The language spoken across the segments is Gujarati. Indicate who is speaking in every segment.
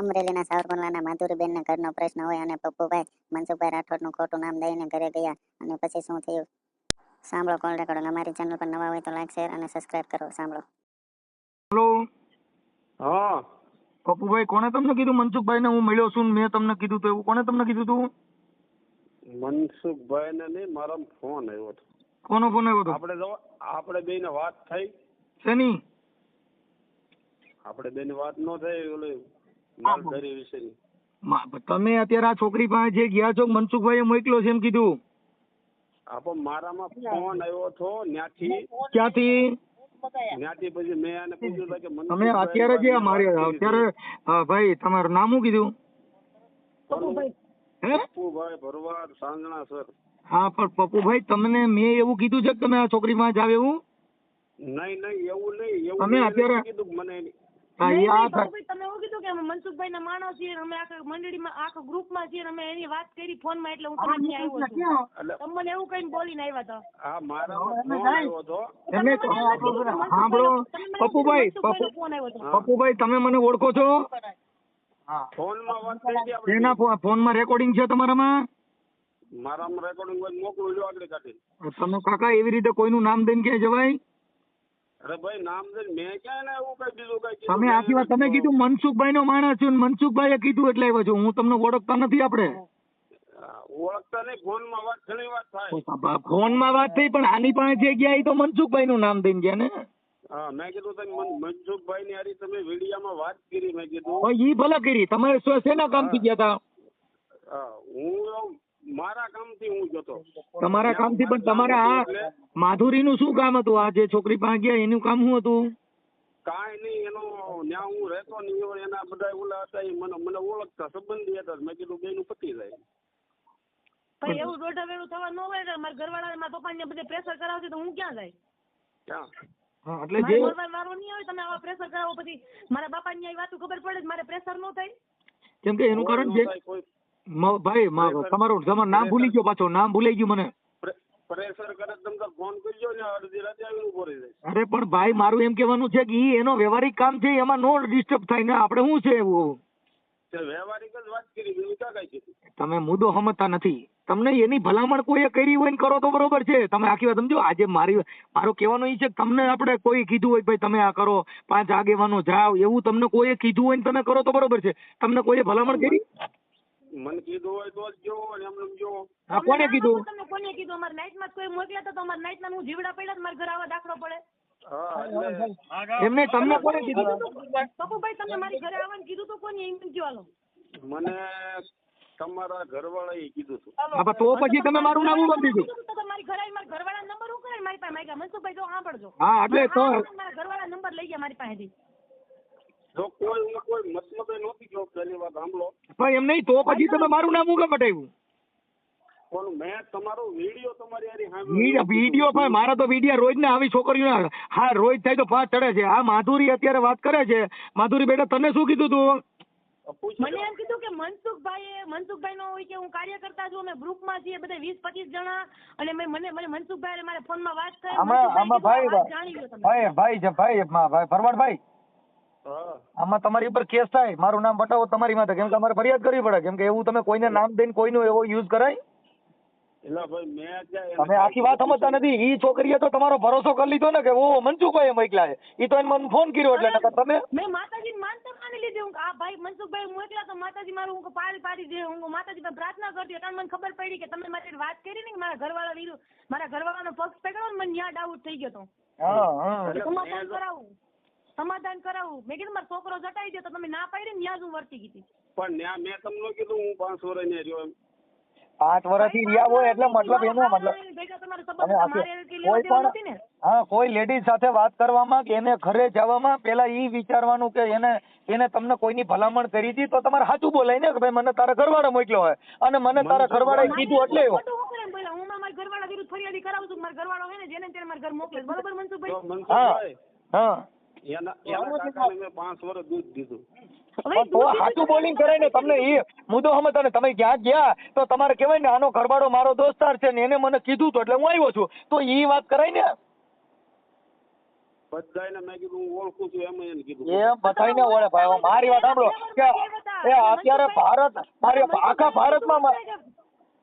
Speaker 1: અમરેલીના સાવરકુંડલાના માધુરીબેનના ઘરનો પ્રશ્ન હોય અને પપ્પુભાઈ મનસુખભાઈ રાઠોડનું ખોટું નામ દઈને ઘરે ગયા અને પછી શું થયું? સાંભળો કોલ રેકોર્ડ અમારી ચેનલ પર નવા હોય તો લાઈક શેર અને સબસ્ક્રાઇબ કરો. સાંભળો.
Speaker 2: હેલો?
Speaker 3: હા.
Speaker 2: પપ્પુભાઈ કોણે તમને કીધું? મનસુખભાઈ ને હું મળ્યો છું મેં તમને કીધું તો એવું. કોણે તમને કીધું તું?
Speaker 3: મનસુખભાઈ ને નહીં મારા ફોન આવ્યો હતો.
Speaker 2: કોનો ફોન આવ્યો હતો?
Speaker 3: આપણે જો આપણે બે ને વાત થઈ.
Speaker 2: શેની?
Speaker 3: આપણે બે વાત ન થઈ ઓલી
Speaker 2: તમે અત્યારે આ છોકરી પાસે જે ગયા છો મનસુખભાઈએ મોકલ્યો છે એમ કીધું?
Speaker 3: પણ મારામાં ફોન આવ્યો હતો ત્યાંથી
Speaker 2: ક્યાંથી?
Speaker 3: ત્યાંથી પછી મેં એને પૂછ્યું કે
Speaker 2: તમે અત્યારે જે મારે અત્યારે ભાઈ તમારું નામ શું કીધું.
Speaker 3: પપ્પુભાઈ. ભરવાડ સાંજણા સર.
Speaker 2: હા પણ પપ્પુભાઈ તમને મેં એવું કીધું છે કે તમે આ છોકરી પાસે જાવ એવું?
Speaker 3: નહીં નહીં એવું નહીં એવું
Speaker 2: તમે અત્યારે-
Speaker 3: કીધું મને
Speaker 4: તમે એવું કીધું કે અમે મનસુખભાઈ ના માણસ છીએ અમે આખા મંડળીમાં આખા ગ્રુપમાં છીએ અમે એની વાત કરી ફોનમાં એટલે હું તમને આવ્યો છું. તમને એવું કઈ બોલીને આવ્યા હતા?
Speaker 3: આ મારામાં ફોન આવ્યો હતો.
Speaker 2: એમને
Speaker 4: તમે મને એમ કીધું કે મનસુખભાઈનો-
Speaker 2: સાંભળો
Speaker 4: તમે મને એમ
Speaker 2: પપ્પુભાઈ તમે મને ઓળખો છો?
Speaker 3: ફોનમાં વાત થઈ હતી આપણે.
Speaker 2: એના ફોનમાં રેકોર્ડિંગ છે તમારામાં?
Speaker 3: મારામાં રેકોર્ડિંગ મોકલું લ્યો આગળ કાઢી
Speaker 2: તમે કાકા એવી રીતે કોઈનું નામ દઈને ક્યાં જવાય?
Speaker 3: અરે ભાઈ નામ મેં ક્યાં એવું કઈ બીજું કઈ
Speaker 2: તમે આખી વાત તમે કીધું મનસુખભાઈ નો માણસ છું મનસુખભાઈ કીધું એટલે આવ્યો છું. હું તમને ઓળખતા નથી આપણે.
Speaker 3: ઓળખતા નહીં ફોનમાં વાત ઘણી વાત થાય.
Speaker 2: ફોનમાં વાત થઈ પણ આની પાસે જે ગયા એ તો મનસુખભાઈ નું નામ દઈને ગયા ને?
Speaker 3: હા મેં કીધું તમે મનસુખભાઈ ની હારી તમે વિડીયામાં વાત કરી મેં કીધું.
Speaker 2: ઈ ભલે કરી. તમે શેના કામથી ગયા હતા
Speaker 3: હું મારા કામથી હું જતો.
Speaker 2: તમારા કામથી પણ તમારા આ માધુરીનું શું કામ હતું? આ જે છોકરી પાસે ગયા એનું કામ શું હતું?
Speaker 3: કાંઈ નહીં એનો ત્યાં હું રહેતો નહીં હોય એના બધા ઓલા હતા એ મને મને ઓળખતા સંબંધી હતા મેં કીધું બેનું પતી જાય.
Speaker 4: ભાઈ એવું દોઢ વેળું થવા ન હોય મારા ઘરવાળા મારા પપ્પાને બધે પ્રેશર કરાવતી તો હું ક્યાં જાય?
Speaker 3: ક્યાં?
Speaker 2: હા, એટલે જે
Speaker 4: મારો નહીં આવે તમે આવા પ્રેશર કરાવો પછી મારા બાપાની આવી વાતો ખબર પડે તો મારે પ્રેશર ન થાય.
Speaker 2: કેમ કે એનું કારણ જે
Speaker 3: નો
Speaker 2: ભાઈ તમારું તમારું નામ ભૂલી ગયો પાછો નામ ભૂલાઈ ગયું મને.
Speaker 3: પ્રેશર કરે તો તમે ફોન કરજો ને અડધી રાતે આવીને ઊભો રહી જાય
Speaker 2: અરે પણ ભાઈ મારું એમ કહેવાનું છે કે ઈ એનો વ્યવહારિક કામ છે એમાં નો ડિસ્ટર્બ થાય ને આપણે શું છે એવું?
Speaker 3: વ્યવહારિક જ વાત કરી બીજું કાંઈ કીધું?
Speaker 2: તમે મુદ્દો સમજતા નથી. તમને એની ભલામણ કોઈએ કરી હોય ને કરો તો બરોબર છે. તમે આખી વાત સમજો આજે મારી મારો કહેવાનો એ છે કે તમને આપણે કોઈ કીધું હોય ભાઈ તમે આ કરો પાંચ આગેવાનો જાઓ એવું તમને કોઈએ કીધું હોય ને તમે કરો તો બરોબર છે. તમને કોઈએ ભલામણ કરી?
Speaker 3: મને કીધું હોય તો જ જો અને એમને એમ જો.
Speaker 2: હા કોને કીધું?
Speaker 4: તમને કોને કીધું? અમાર નાઈટમાં કોઈ મોકલ્યા તો તો નાઈટમાં હું જીવડા પડ્યા તો મારા ઘર આવા દાખલો પડે.
Speaker 3: હા એટલે
Speaker 2: એમને તમને કોને કીધું?
Speaker 4: પપ્પુભાઈ તમને મારી ઘરે આવવાનું કીધું તો કોને? એમ કયો હાલો
Speaker 3: મને તમારા ઘરવાળાએ કીધું હતું.
Speaker 2: તો પછી તમે મારું નામ ઉગમ દીધું.
Speaker 4: કીધું મારી ઘરે મારા ઘરવાળા નંબર હું કરે મારી પાસે માંગ્યા. મનસુખભાઈ જો સાંભળજો.
Speaker 2: હા એટલે તો
Speaker 4: મારા ઘરવાળા નંબર લઈ ગયા મારી પાસેથી.
Speaker 3: જો કોઈ હું કોઈ મતલબ નહોતી જો પહેલી વાત સાંભળો.
Speaker 2: પણ એમ નહીં તો પછી તમે મારું નામ કેમ બતાવ્યું
Speaker 3: પણ મેં તમારો વીડિયો તમારી હારી સાંભળ્યો.
Speaker 2: વીડિયો પણ મારા તો વીડિયો રોજ ને આવી છોકરીઓ હા રોજ થાય તો પાંચ ચડે છે. આ માધુરી અત્યારે વાત કરે છે. માધુરી બેટા તને શું કીધું તું?
Speaker 3: પૂછી.
Speaker 4: મને એમ કીધું કે મનસુખભાઈ મનસુખભાઈ નો હોય કે હું કાર્યકર્તા છું અમે ગ્રુપમાં છીએ બધા વીસ પચીસ જણા. અને મને મને મનસુખભાઈ મારા ફોનમાં વાત કરી
Speaker 2: આમાં આમાં ભાઈ ભાઈ ભાઈ ભાઈ માં ભાઈ આમાં તમારી ઉપર કેસ થાય. મારું નામ બતાવો તમારી માથે. કેમ કે અમારે ફરિયાદ કરવી પડે. કેમ કે એવું તમે કોઈને નામ દઈને કોઈનો એવો યુઝ કરાય? તમે આખી વાત સમજતા નથી. ઈ છોકરીએ તો તમારો ભરોસો કરી લીધો ને કે ઓ મનસુખભાઈ મોકલ્યા છે. ઈ તો એને મને ફોન કર્યો એટલે નકર તમે
Speaker 4: મેં માતાજી માનતા માની લીધી. હું કે આ ભાઈ મનસુખભાઈ મોકલા તો માતાજી મારું હું પાડી પાડી દે. હું માતાજી પર પ્રાર્થના કરતી એટલે મને ખબર પડી કે તમે મારી વાત કરી ને કે મારા ઘરવાળા વીરુ મારા ઘરવાળાનો પક્ષ પકડો ને મને ન્યા ડાઉટ થઈ ગયો તો.
Speaker 2: હા હા.
Speaker 4: કરાવું. સમાધાન કરાવું. મેં કીધું મારો છોકરો જટાઈ દે તો તમે ના પાડી ને જ હું વર્તી ગઈ
Speaker 3: પણ ત્યાં મેં તમને કીધું હું પાંચ વર્ષ ને રહ્યો એમ.
Speaker 2: આઠ વર્ષથી રહ્યા હોય એટલે મતલબ એનો મતલબ. કોઈ પણ હા કોઈ લેડીઝ સાથે વાત કરવામાં કે એને ઘરે જવામાં પેલા ઈ વિચારવાનું કે એને એને તમને કોઈની ભલામણ કરી હતી તો તમારે સાચું બોલાય ને કે ભાઈ મને તારા ઘરવાળા મોકલ્યો હોય. અને મને તારા ઘરવાળાએ કીધું એટલે એવો.
Speaker 4: હું હું ઘરવાળા વિરુદ્ધ ફરિયાદી કરાવું છું મારા ઘરવાળો હોય ને જેને તેને મારા ઘર મોકલે. બરોબર મનસુખભાઈ
Speaker 3: મનસુખભાઈ
Speaker 2: હા.
Speaker 3: એના એના કાકાને મેં પાંચ વર્ષ દૂધ દીધું.
Speaker 4: હવે
Speaker 2: પણ તો સાચું બોલિંગ કરાય ને તમને એ મુદ્દો સમજતા ને તમે ક્યાં ગયા તો તમારે કહેવાય ને આનો ઘરવાળો મારો દોસ્તાર છે ને એને મને કીધું તો એટલે હું આવ્યો છું. તો ઈ વાત કરાય ને?
Speaker 3: બધાને મેં કીધું હું ઓળખું છું એમ એને કીધું.
Speaker 2: એમ બધાય ને ભાઈ મારી વાત સાંભળો. કે એ અત્યારે ભારત મારે આખા ભારતમાં મા-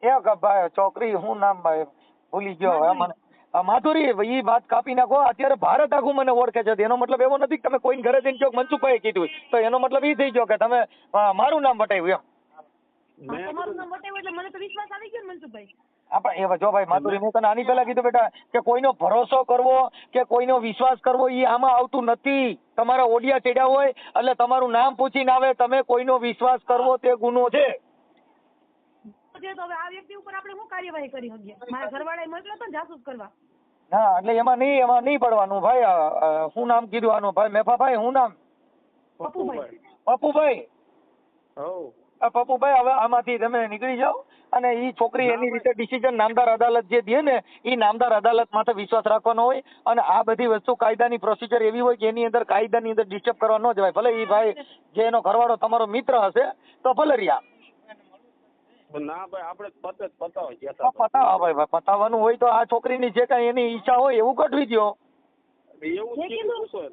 Speaker 2: એ ભાઈ છોકરી હું નામ ભાઈ? ભૂલી ગયો હવે મને. માધુરી ઈ વાત કાપી નાખો. અત્યારે ભારત આખું મને ઓળખે છે. એનો મતલબ એવો નથી કે તમે કોઈને ઘરે જઈને કહો મનસુખભાઈ કીધું તો એનો મતલબ ઈ થઈ ગયો કે તમે મારું નામ બતાવ્યું એમ.
Speaker 4: તમારું નામ બતાવ્યું એટલે મને તો વિશ્વાસ આવી ગયો મનસુખભાઈ.
Speaker 2: આપણે એવા જો ભાઈ માધુરી મેં તને આની પહેલા કીધું બેટા કે કોઈનો ભરોસો કરવો કે કોઈનો વિશ્વાસ કરવો એ આમાં આવતું નથી. તમારા ઓડિયા ચડ્યા હોય એટલે તમારું નામ પૂછીને આવે તમે કોઈનો વિશ્વાસ કરવો તે ગુનો છે.
Speaker 4: છે તો હવે આ વ્યક્તિ ઉપર આપણે શું કાર્યવાહી કરી શકીએ? મારા ઘરવાળાએ મોકલ્યો હતો જાસૂસ કરવા.
Speaker 2: હા એટલે એમાં નહીં એમાં નહીં પડવાનું ભાઈ. શું નામ કીધું આનું? ભાઈ મેફાભાઈ શું નામ?
Speaker 4: પપ્પુભાઈ.
Speaker 2: પપ્પુભાઈ. પપ્પુભાઈ હવે આમાંથી તમે નીકળી જાઓ અને એ છોકરી એની રીતે ડિસિઝન નામદાર અદાલત જે દે ને એ નામદાર અદાલત માથે વિશ્વાસ રાખવાનો હોય અને આ બધી વસ્તુ કાયદાની પ્રોસિજર એવી હોય કે એની અંદર કાયદાની અંદર ડિસ્ટર્બ કરવા ન જવાય. ભલે એ ભાઈ જે એનો ઘરવાળો તમારો મિત્ર હશે તો ભલે રહ્યા
Speaker 3: ના ભાઈ આપણે પતે પતાવો
Speaker 2: તો પતાવા ભાઈ ભાઈ, પતાવવાનું હોય તો આ છોકરીની જે કાંઈ એની ઈચ્છા હોય એવું કઢવી દો
Speaker 3: એવું
Speaker 4: મેં
Speaker 3: કીધું
Speaker 4: કીધું.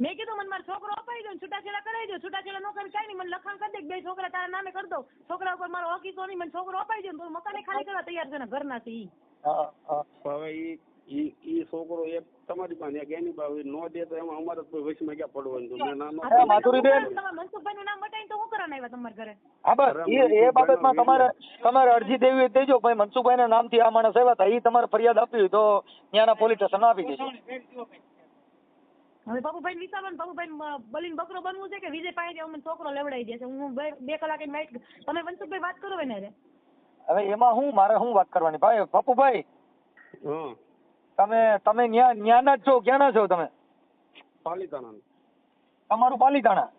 Speaker 4: મેં કીધું મને મારો છોકરો અપાઈ દો ને છૂટાછેડા કરાવી દો છૂટાછેડા નો કરી કાંઈ નહીં મને લખાણ કરી દે બે છોકરા તારા નામે કરી દો છોકરા ઉપર મારો હક ઈસો નહીં મને છોકરો અપાઈ દો તો મકાને ખાલી કરવા તૈયાર છે ને ઘરના છે ઈ
Speaker 2: હા, હા.
Speaker 3: હવે ઈ ઈ ઈ છોકરો એક તમારી પાસે એક એની પાસે નો દે તો એમાં અમારે તો વચમાં ક્યાં પડવાનું ના નો
Speaker 2: માધુરીબેન.
Speaker 4: તમે મનસુખભાઈનું નામ બતાવીને તો આવ્યા તમારા ઘરે?
Speaker 2: હા બસ. એ એ બાબતમાં તમારે તમારે અરજી દેવી દેજો ભાઈ મનસુખભાઈના નામથી આ માણસ આવ્યા હતા એ તમારે ફરિયાદ આપવી તો ત્યાંના પોલીસ સ્ટેશન આપી દેજો.
Speaker 4: હવે બાબુભાઈ વિચારવાનું બાબુભાઈ બલીન બકરો બનવું છે કે વિજય પાસે મને છોકરો લેવડાવી દેશે હું બે કલાકે વાઇટ તમે મનસુખભાઈ વાત કરો ને
Speaker 2: હવે એમાં હું મારે શું વાત કરવાની? ભાઈ તમે તમે ન્યા ન્યાના જ છો ક્યાંના છો તમે?
Speaker 3: પાલિતાણા
Speaker 2: તમારું પાલીતાણા?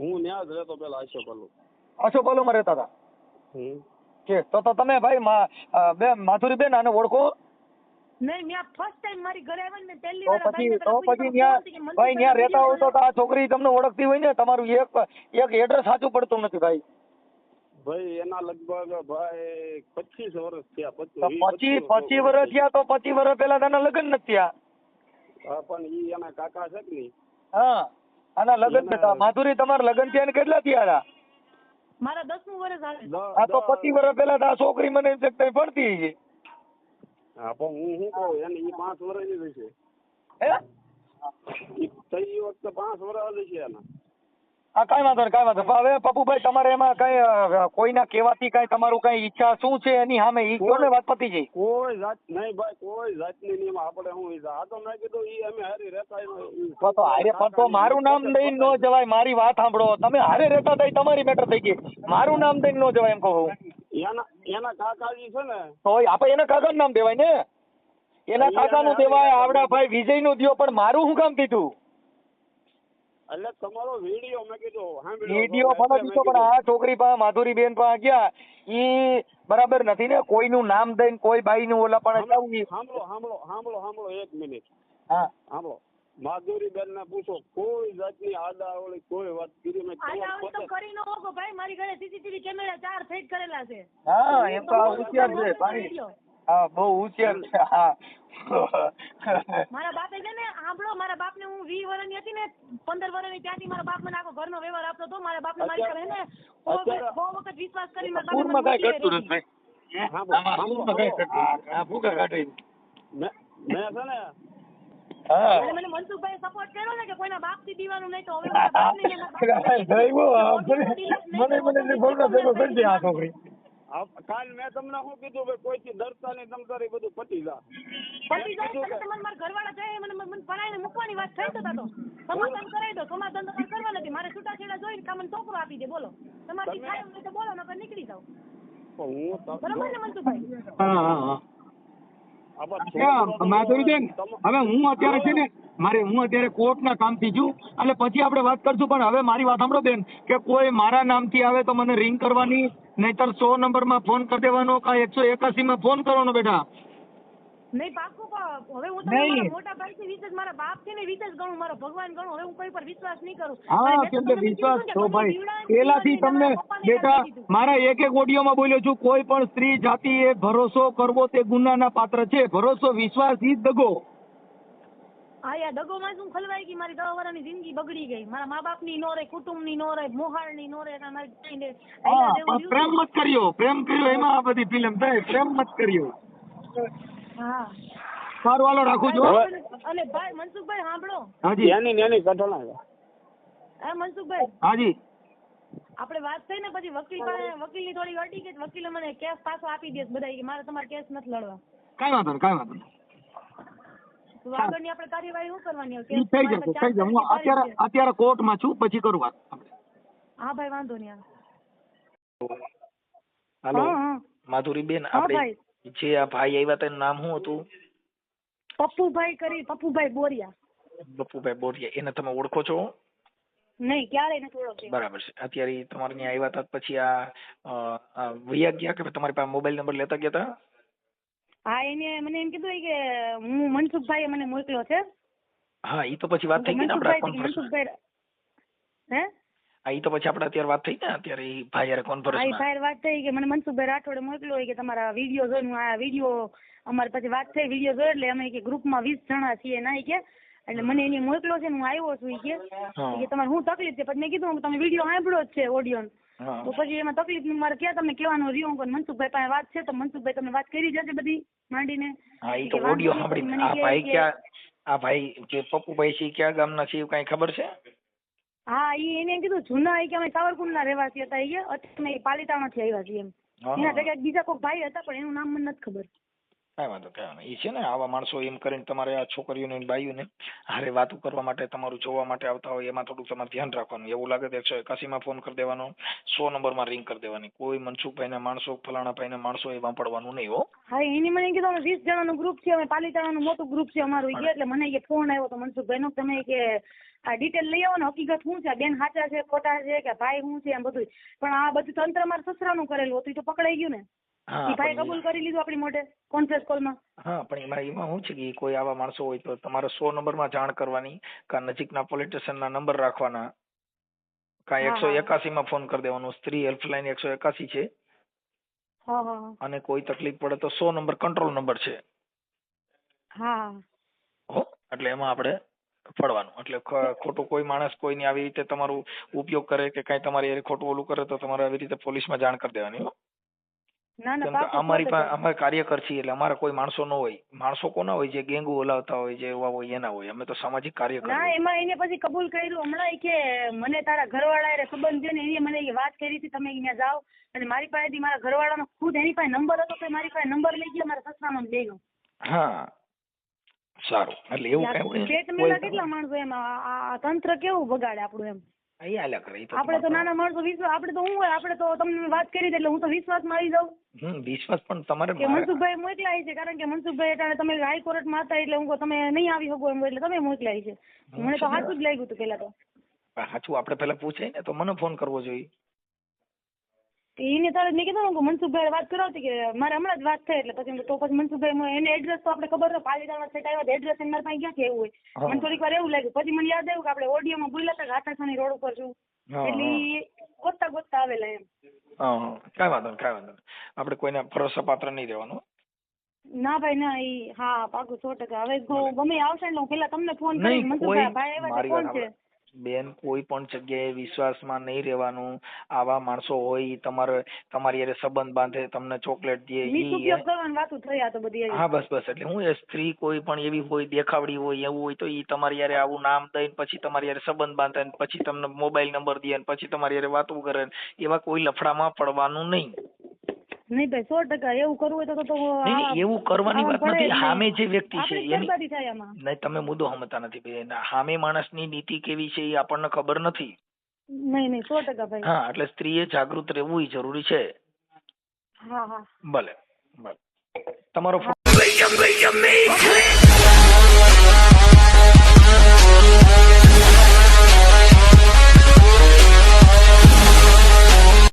Speaker 3: હું ત્યાં જ રહેતો પેલા આશો પેલો
Speaker 2: અશોકવાલોમાં રહેતા હતા? કે તો તો તમે ભાઈ બે માધુરીબેન આને ઓળખો?
Speaker 4: નહીં મેં ફર્સ્ટ ટાઈમ મારી ઘરે આવ્યા પહેલી વાર
Speaker 2: પછી
Speaker 4: ભાઈને
Speaker 2: તો
Speaker 4: પેલા પૂછ્યું,
Speaker 2: પછી ન્યા ભાઈ ન્યા રહેતા હોય તો તો આ છોકરી તમને ઓળખતી હોય ને? તમારું એક એક એડ્રેસ સાચું પડતું નથી ભાઈ.
Speaker 3: ભાઈ એના લગભગ ભાઈ પચીસ વર્ષ થયા
Speaker 2: તો
Speaker 3: પચીસ
Speaker 2: પછી પછી વર્ષ થયા. તો પછી વર્ષ પહેલા તેના લગ્ન નથી થયા.
Speaker 3: હા પણ ઈ એના કાકા છે કે નહીં?
Speaker 2: હા. આના લગ્ન થતા માધુરી તમારા લગ્ન થયા ને કેટલા થયા હતા
Speaker 4: મારા દસમું વર્ષ હાલે
Speaker 2: આ તો પતિ વર્ષ પહેલા તો આ છોકરી મને એમ છે કે ભણતી છે
Speaker 3: હા પણ હું શું કહું એને ઈ પાંચ વર્ષ જ છે
Speaker 2: હે?
Speaker 3: એ તઈ વખતે પાંચ વર્ષ છે એના
Speaker 2: હા કાંઈ વાંધો નહીં કાંઈ વાંધો હવે પપ્પુભાઈ તમારે એમાં કઈ કોઈના કહેવાથી કઈ તમારું કઈ ઈચ્છા શું છે એની સામે? ઈ ને વાત પતી જઈ
Speaker 3: કોઈ જાત નહીં ભાઈ કોઈ જાતની નહીં. એમાં આપણે હું આ તો મેં કીધું ઈ અમે હારી રહેતા
Speaker 2: તો તો હારે પણ તો મારું નામ દઈને ન જવાય મારી વાત સાંભળો. તમે હારે રહેતા થાય તમારી મેટર થઈ ગઈ. મારું નામ દઈને ન જવાય એમ કહું
Speaker 3: એના એના કાકાજી છે ને.
Speaker 2: તો આપણે એના કાકા નામ દેવાય ને? એના કાકાનું દેવાય આવડા ભાઈ વિજયનું દિયો પણ મારું શું કામ દીધું
Speaker 3: એટલે તમારો વીડિયો મેં કીધું સાંભળ્યો
Speaker 2: વીડિયો ભલે દીધો પણ આ છોકરી પાસે માધુરી બેન પાસે ગયા. ઈ બરાબર નથી ને કોઈનું નામ દઈને કોઈ બાઈનું ઓલા પણ
Speaker 3: સાંભળો સાંભળો સાંભળો સાંભળો એક મિનિટ.
Speaker 2: હા.
Speaker 3: સાંભળો. માધુરી બેન ને પૂછો કોઈ જાતની આડાઅવળી કોઈ વાત કરી મેં
Speaker 4: આડા તો કરી નો હોકો ભાઈ મારી ઘરે સીસીટીવી કેમેરા ચાર ફેટ કરેલા છે.
Speaker 2: હા એમ તો હોશિયાર છે ભાઈ. હા બહુ હોશિયાર છે હા
Speaker 4: મારા બાપે છે ને સાંભળો મારા બાપને હું વીસ વર્ષની હતી ને પંદર વર્ષની ત્યાંથી મારા બાપ મને આખો ઘરનો વ્યવહાર આપતો હતો મારા બાપને મારી પર ને બહુ વખત વિશ્વાસ કરી મારા બાપે મને
Speaker 2: કાંઈ ઘટતું નથી પૂરમાં કાંઈ ઘટતું નથી. આ ભૂકા કાઢે
Speaker 3: મેં મેં છે ને
Speaker 2: હા.
Speaker 4: એટલે મને મનસુખભાઈ સપોર્ટ કર્યો ને કે કોઈના બાપથી દીવાનું નહીં તો હવે બાપને બાપને
Speaker 2: મને મને મને જે ભોગા કરી દે આ છોકરી.
Speaker 3: કાલ મેં તમને શું કીધું ભાઈ કોઈથી ડરતા નહીં તમ તારે બધું પતી જા.
Speaker 4: જાય તો મને મારા ઘરવાળા જાય મને મને પડાઈને મૂકવાની વાત થઈ તો તો. સમાધાન કરાવી દો સમાધાન તો કરવા નથી. મારે છૂટાછેડા જોઈને કામ ટોકરો આપી દે બોલો. તમારી થાય એમ હોય તો બોલો નકર નીકળી જાવ
Speaker 3: પણ હું તો-
Speaker 4: બરોબર ને મનસુખભાઈ?
Speaker 2: હા હા હા.
Speaker 3: છોકરો
Speaker 2: માધુરીબેન હવે હું અત્યારે છે ને મારે હું અત્યારે કોર્ટના કામથી છું. એટલે પછી આપણે વાત કરશું પણ હવે મારી વાત સાંભળો બેન કે કોઈ મારા નામથી આવે તો મને રિંગ કરવાની નહીતર સો નંબરમાં ફોન કરી દેવાનો કાં એકસો એકાસીમાં ફોન કરવાનો બેટા?
Speaker 4: નહીં પાકું હવે હું તમને મારા મોટા ભાઈથી વિશેષ મારા બાપથી ને વિશેષ ગણું મારો ભગવાન ગણું. હવે હું કોઈ પર વિશ્વાસ નહીં કરું.
Speaker 2: હા
Speaker 4: અને મેં તો
Speaker 2: કેમ કે વિશ્વાસ તો ભાઈ.
Speaker 4: જીવડાને
Speaker 2: પેલાથી તમને બેટા મારા એક એક ઓડિયોમાં બોલ્યો છું કોઈ પણ સ્ત્રી જાતિ એ ભરોસો કરવો તે ગુનાના પાત્ર છે. ભરોસો વિશ્વાસ ઈ જ દગો.
Speaker 4: હા યાર દગોમાં શું ખલવાઈ ગઈ? મારી દસ વર્ષની જિંદગી બગડી ગઈ. મારા મા બાપની નો રહે કુટુંબની નો રહે મોહાળની નો રહે એટલે મારી
Speaker 2: હા
Speaker 4: જેવું
Speaker 2: પણ પ્રેમ મત કર્યો. પ્રેમ કર્યો એમાં આ બધી ફિલ્મ થાય પ્રેમ મત કર્યો.
Speaker 4: હા.
Speaker 2: સારું હાલો રાખું છું
Speaker 4: અને ભાઈ મનસુખભાઈ સાંભળો.
Speaker 2: હાજી.
Speaker 3: એની ત્યાંની કઠોળા
Speaker 4: હા મનસુખભાઈ.
Speaker 2: હાજી.
Speaker 4: આપણે વાત થઈ ને પછી વકીલ પાસે વકીલની થોડી અડી ગઈ વકીલે મને કેસ પાછો આપી દે બધા મારે તમારે કેસ નથી લડવા.
Speaker 2: કાંઈ વાંધો નહીં કાંઈ વાંધો નહીં.
Speaker 4: તો આગળની આપણે કાર્યવાહી શું કરવાની હવે?
Speaker 2: થઈ જશે થઈ જશે. હું અત્યારે. અત્યારે કોર્ટમાં છું પછી કરું વાત આપણે.
Speaker 4: હા ભાઈ વાંધો નહીં હા.
Speaker 5: હાલો માધુરીબેન આપણે જે આ ભાઈ આવ્યા તેનું નામ શું હતું?
Speaker 4: પપ્પુભાઈ કરી પપ્પુભાઈ બોરિયા.
Speaker 5: પપ્પુભાઈ બોરિયા એને તમે ઓળખો છો?
Speaker 4: નહીં ક્યારે નથી ઓળખતી
Speaker 5: બરાબર છે. અત્યારે તમારે ત્યાં આવ્યા હતા પછી આ વૈયા ગયા કે તમારી પાસે મોબાઈલ નંબર લેતા ગયા હતા?
Speaker 4: હા એને મને એમ કીધું કે હું મનસુખભાઈએ મને મોકલ્યો છે.
Speaker 5: હા ઈ તો પછી વાત થઈ ગઈ ને આપણે
Speaker 4: મનસુખભાઈ હે?
Speaker 5: હા ઈ તો પછી આપણે અત્યારે વાત થઈ ને અત્યારે ઈ ભાઈ યાર
Speaker 4: હા એ
Speaker 5: કોન્ફરન્સમાં
Speaker 4: ભાઈ વાત થઈ કે મને મનસુખભાઈ રાઠોડે મોકલ્યો હોય કે તમારા વીડિયો જોઈને હું આ વીડિયો અમારી પછી વાત થઈ વીડિયો જોયો એટલે અમે કે ગ્રુપમાં વીસ જણા છીએ ના કે. એટલે મને એને મોકલ્યો છે ને હું આવ્યો છું કે. કે તમારે શું તકલીફ છે? પછી મેં કીધું તમે વીડિયો સાંભળ્યો જ છે ઓડિયો
Speaker 5: હા
Speaker 4: તો પછી એમાં તકલીફનું મારે ક્યાં તમને કહેવાનું? રહ્યું પણ મનસુખભાઈ પાસે વાત છે તો મનસુખભાઈ તમને વાત કરી જશે બધી માંડીને.
Speaker 5: હા
Speaker 4: એ
Speaker 5: તો ઓડિયો
Speaker 4: સાંભળી
Speaker 5: આ ભાઈ ક્યાં આ ભાઈ જે પપ્પુભાઈ છે ક્યાં ગામના છે કઈ ખબર છે?
Speaker 4: હા એ એને કીધું જૂના ઈ કે અમે સાવરકુંડના રહેવાસી હતા એ અત્યારે પાલિતાણા થી આવ્યા છીએ એમ. એના
Speaker 5: હા.
Speaker 4: બીજા કોઈ ભાઈ હતા પણ એનું નામ મને નથી ખબર.
Speaker 5: કાંઈ વાંધો કાંઈ વાંધો એ છે ને આવા માણસો એમ કરીને તમારે આ છોકરીઓને અને બાઈઓને હારે વાતો કરવા માટે તમારું જોવા માટે આવતા હોય એમાં થોડુંક તમારે ધ્યાન રાખવાનું. એવું લાગે તો એકસો એકાસીમાં ફોન કરી દેવાનો સો નંબરમાં રિંગ કરી દેવાની. કોઈ મનસુખભાઈના માણસો ફલાણા ભાઈના માણસો એમાં પડવાનું નહીં હો.
Speaker 4: હા એની મને કીધું અમે વીસ જણાનું ગ્રુપ છે અમે પાલીતાણાનું મોટું ગ્રુપ છે અમારું. એટલે મને કે ફોન આવ્યો તો મનસુખભાઈનો તમે કે આ ડિટેલ લઈ આવો ને હકીકત શું છે? બેન સાચા છે ખોટા છે કે ભાઈ શું છે એમ બધું પણ આ બધું તંત્ર મારા સસરાનું કરેલું હતું તો પકડાઈ ગયું ને. ભાઈ કબૂલ કરી લીધું આપણી મોઢે કોન્ફરન્સ કોલમાં?
Speaker 5: હા પણ એમાં એમાં શું છે કે કોઈ આવા માણસો હોય તો તમારે સો નંબરમાં જાણ કરવાની કાં નજીકના પોલીસ સ્ટેશનના નંબર રાખવાના. કા એકસો
Speaker 4: એકાસી
Speaker 5: માં ફોન કરી દેવાનો. સ્ત્રી હેલ્પલાઇન એકસો એકાસી છે. અને કોઈ તકલીફ પડે તો સો નંબર કંટ્રોલ નંબર છે.
Speaker 4: હા.
Speaker 5: હો એટલે એમાં આપણે પડવાનું એટલે ખોટું કોઈ માણસ કોઈની આવી રીતે તમારું ઉપયોગ કરે કે કાંઈ તમારી ખોટું ઓલું કરે તો તમારે આવી રીતે પોલીસમાં જાણ કરી દેવાની હો.
Speaker 4: ના ના
Speaker 5: અમારી પાસે અમે કાર્યકર છીએ એટલે અમારા કોઈ માણસો ન હોય. માણસો કોના હોય? જે ગેંગુ ઓલાવતા હોય જે એવા હોય એના હોય. અમે તો સામાજિક કાર્યકર
Speaker 4: ના એમાં એને પછી કબૂલ કર્યું હમણાં કે મને તારા ઘરવાળા એ સંબંધ છે ને એને મને વાત કરી હતી તમે અહીંયા જાઓ. અને મારી પાસેથી મારા ઘરવાળાનો ખુદ એની પાસે નંબર હતો તો મારી પાસે નંબર લઈ ગયા મારા સસરાનો લઈ ગયો
Speaker 5: હા. સારું. એટલે એવું
Speaker 4: કેટલા માણસો એમાં આ તંત્ર કેવું બગાડે આપણું એમ?
Speaker 5: અહીં કરે તો
Speaker 4: આપણે તો નાના માણસો વિશ્વાસ આપણે તો હું હોય આપણે તો તમને વાત કરી દે એટલે હું તો વિશ્વાસમાં આવી જાઉં.
Speaker 5: હમ વિશ્વાસ પણ તમારે
Speaker 4: કે મનસુખભાઈ મોકલાય છે કારણ કે મનસુખભાઈ એટલે તમે હાઈકોર્ટમાં હતા એટલે હું તમે નહીં આવી શકો એમ એટલે તમે મોકલાય છે. મને તો સાચું જ લાગ્યું હતું પેલા તો.
Speaker 5: સાચું આપણે પેલા પૂછાય ને તો મને ફોન કરવો જોઈએ.
Speaker 4: એને તારે મેં કીધું ને કે મનસુખભાઈ વાત કરાવતી કે મારે હમણાં જ વાત થઈ એટલે પછી તો પછી મનસુખભાઈ મને- એને એડ્રેસ તો આપણે ખબર છે પાલીતાણા સેટ આવ્યા એડ્રેસ એમના પાસે ક્યાંથી
Speaker 5: હા.
Speaker 4: હોય? મને થોડીક વાર એવું લાગ્યું. પછી મને યાદ આવ્યું કે આપણે ઓડિયોમાં બોલ્યા હતા કે રોડ ઉપર છું. એટલે. ગોતતા ગોતતા આવેલા એમ.
Speaker 5: કાંઈ વાંધો નહીં કાંઈ વાંધો નહીં. આપણે કોઈને ભરોસા પાત્ર નહીં રહેવાનું
Speaker 4: ના ભાઈ ના ઈ હા પાકું સો ટકા. હવે ગમે આવશે એટલે હું પેલા તમને ફોન કરી મનસુખભાઈ ભાઈ છે કોણ છે.
Speaker 5: બેન કોઈ પણ જગ્યાએ વિશ્વાસમાં નહીં રહેવાનું આવા માણસો હોય ઈ તમારે તમારી હારે સંબંધ બાંધે તમને ચોકલેટ દે ઈ
Speaker 4: મિસઉપયોગ કરવાની વાતો થઈ આ તો બધી
Speaker 5: હા બસ બસ એટલે હું એ સ્ત્રી કોઈ પણ એવી હોય દેખાવડી હોય એવું હોય તો ઈ તમારી હારે આવું નામ દઈને પછી તમારી હારે સંબંધ બાંધે ને પછી તમને મોબાઈલ નંબર દે ને પછી તમારી હારે વાતો કરે ને એવા કોઈ લફડામાં પડવાનું નહીં.
Speaker 4: નહીં ભાઈ સો ટકા એવું કરવું હોય તો તો તો
Speaker 5: નહીં, નહીં, એવું કરવાની
Speaker 4: આમાં
Speaker 5: વાત
Speaker 4: પડે
Speaker 5: નથી. સામે જે વ્યક્તિ છે
Speaker 4: આપણે
Speaker 5: એની
Speaker 4: બરબાદી થાય આમાં.
Speaker 5: નહીં તમે મુદ્દો સમજતા નથી બેન સામે માણસની નીતિ કેવી છે એ આપણને ખબર નથી.
Speaker 4: નહીં નહીં સો ટકા ભાઈ.
Speaker 5: હા એટલે સ્ત્રીએ જાગૃત રહેવું ય જરૂરી છે.
Speaker 4: હા હા.
Speaker 5: ભલે ભલે. તમારો ફોન